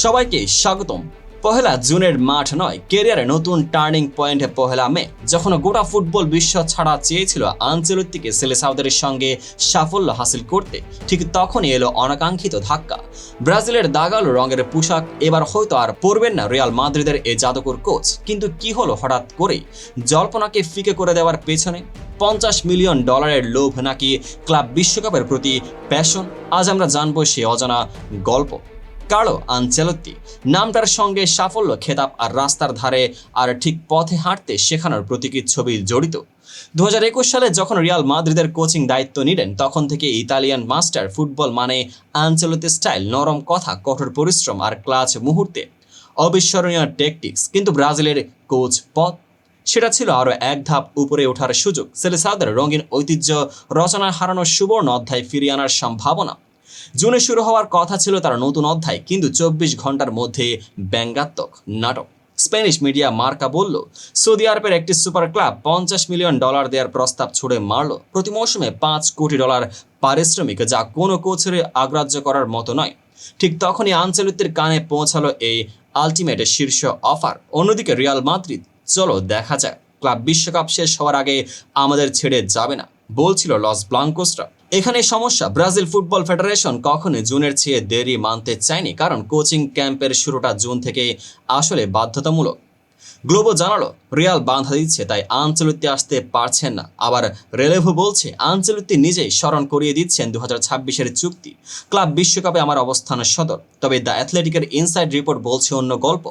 সবাইকে স্বাগতম। পহেলা জুনের মাঠ নয়, কেরিয়ারে নতুন টার্নিং পয়েন্টে পহেলা মে যখন গোটা ফুটবল বিশ্ব ছাড়া চেয়েছিল আঞ্চলিককে সেলে সাউদের সঙ্গে সাফল্য হাসিল করতে, ঠিক তখনই এলো অনাকাঙ্ক্ষিত ধাক্কা। ব্রাজিলের দাগালো রঙের পোশাক এবার হয়তো আর পরবেন না রিয়াল মাদ্রিদের এ জাদুকর কোচ, কিন্তু কি হলো হঠাৎ করেই? জল্পনাকে ফিকে করে দেওয়ার পেছনে পঞ্চাশ মিলিয়ন ডলারের লোভ নাকি ক্লাব বিশ্বকাপের প্রতি প্যাশন? আজ আমরা জানব সে অজানা গল্প। Carlo Ancelotti. নামটার সঙ্গে সাফল্য, খেতাব আর রাস্তার ধারে আর ঠিক পথে হাঁটতে শেখানোর প্রতীকী ছবি জড়িত। দু সালে যখন রিয়াল মাদ্রিদের কোচিং দায়িত্ব নিলেন, তখন থেকে ইতালিয়ান মাস্টার ফুটবল মানে আনচেলতি স্টাইল, নরম কথা, কঠোর পরিশ্রম আর ক্লাচ মুহূর্তে। অবিস্মরণীয় টেকটিক্স কিন্তু ব্রাজিলের কোচ পথ সেটা ছিল আরও এক ধাপ উপরে ওঠার সুযোগ। সেলেসাদের রঙিন ঐতিহ্য রচনায় হারানোর সুবর্ণ অধ্যায় ফিরিয়ে আনার সম্ভাবনা। জুনে শুরু হওয়ার কথা ছিল তার নতুন অধ্যায়, কিন্তু চব্বিশ ঘণ্টার মধ্যে ব্যঙ্গাত্মক নাটক। স্প্যানিশ মিডিয়া মার্কা বলল, সৌদি আরবের একটি সুপার ক্লাব পঞ্চাশ মিলিয়ন ডলার দেওয়ার প্রস্তাব ছুড়ে মারল। প্রতি মৌসুমে পাঁচ কোটি ডলার পারিশ্রমিক যা কোনো কোচের আগ্রাহ্য করার মতো নয়। ঠিক তখনই আঞ্চলিকদের কানে পৌঁছালো এই আলটিমেট শীর্ষ অফার। অন্যদিকে রিয়াল মাদ্রিদ, চলো দেখা যাক, ক্লাব বিশ্বকাপ শেষ হওয়ার আগে আমাদের ছেড়ে যাবে না, বলছিল লস ব্লাঙ্কোসরা। এখানে সমস্যা। ব্রাজিল ফুটবল ফেডারেশন কখনো জুনের চেয়ে দেরি মানতে চায়নি, কারণ কোচিং ক্যাম্পের শুরুটা জুন থেকে আসলে বাধ্যতামূলক। গ্লোবো জানালো, রিয়াল বাঁধা দিচ্ছে, তাই আঞ্চলিকতে আসতে পারছেন না। আবার রেলেভো বলছে আঞ্চলিকতি নিজেই স্মরণ করিয়ে দিচ্ছেন দু হাজার চুক্তি। ক্লাব বিশ্বকাপে আমার অবস্থান সদর, তবে দ্য অ্যাথলেটিকের ইনসাইড রিপোর্ট বলছে অন্য গল্প।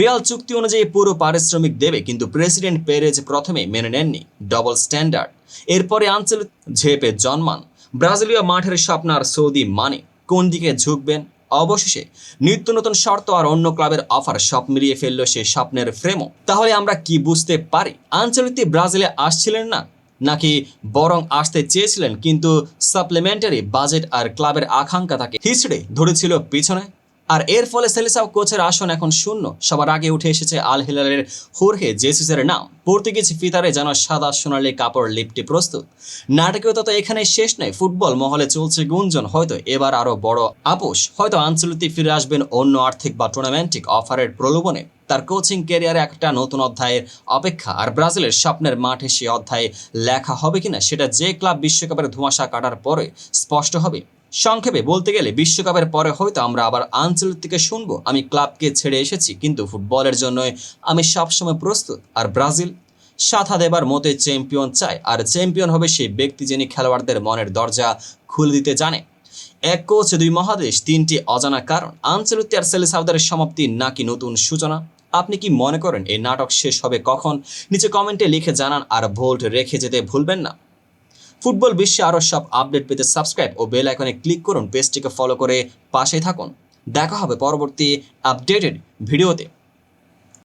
রিয়াল চুক্তি অনুযায়ী পুরো পারিশ্রমিক দেবে, কিন্তু প্রেসিডেন্ট পেরেজ প্রথমে মেনে নেননি, ডবল স্ট্যান্ডার্ড। এরপরে আঞ্চলিক ঝেপে জন্মান। ব্রাজিলীয় মাঠের স্বপ্নার সৌদি মানে কোন দিকে ঝুঁকবেন? অবশেষে নিত্য নতুন শর্ত আর অন্য ক্লাবের অফার সব মিলিয়ে ফেলল সে স্বপ্নের ফ্রেমও। তাহলে আমরা কি বুঝতে পারি? আঞ্চলিক ব্রাজিলে আসছিলেন না? নাকি বরং আসতে চেয়েছিলেন, কিন্তু সাপ্লিমেন্টারি বাজেট আর ক্লাবের আকাঙ্ক্ষা তাকে হিসড়ে ধরেছিল পিছনে? আর এর ফলে সেলেসাও কোচের আসন এখন শূন্য। সবার আগে উঠে এসেছে আল হিলালের হোরহে জেসুসের নাম। পর্তুগিজ ফিতারে যেন সাদা সোনালি কাপড় লিপটি প্রস্তুত। নাটকীয়তা তো এখানে শেষ নয়। ফুটবল মহলে চলছে গুঞ্জন। হয়তো এবার আরও বড় আপোষ। হয়তো আঞ্চলিক ফিরে আসবেন অন্য আর্থিক বা টুর্নামেন্টিক অফারের প্রলোভনে। তার কোচিং ক্যারিয়ারে একটা নতুন অধ্যায়ের অপেক্ষা। আর ব্রাজিলের স্বপ্নের মাঠে সে অধ্যায়ে লেখা হবে কিনা, সেটা যে ক্লাব বিশ্বকাপের ধোঁয়াশা কাটার পরে স্পষ্ট হবে। সংক্ষেপে বলতে গেলে বিশ্বকাপের পরে হয়তো আমরা আবার আঞ্চলিক থেকে শুনব। আমি ক্লাবকে ছেড়ে এসেছি, কিন্তু ফুটবলের জন্য আমি সবসময় প্রস্তুত। আর ব্রাজিল? সাথা দেবার মতে চ্যাম্পিয়ন চায়, আর চ্যাম্পিয়ন হবে সেই ব্যক্তি যিনি খেলোয়াড়দের মনের দরজা খুলে দিতে জানে। এক কোচ, দুই মহাদেশ, তিনটি অজানা কারণ। আঞ্চলিক আর সেলেসাউদারের সমাপ্তি নাকি নতুন সূচনা? আপনি কি মনে করেন এই নাটক শেষ হবে কখন? নিচে কমেন্টে লিখে জানান, আর ভোল্ট রেখে যেতে ভুলবেন না। ফুটবল বিশ্বে আরও সব আপডেট পেতে সাবস্ক্রাইব ও বেল আইকনে ক্লিক করুন। পেজটিকে ফলো করে পাশে থাকুন। দেখা হবে পরবর্তী আপডেটেড ভিডিওতে।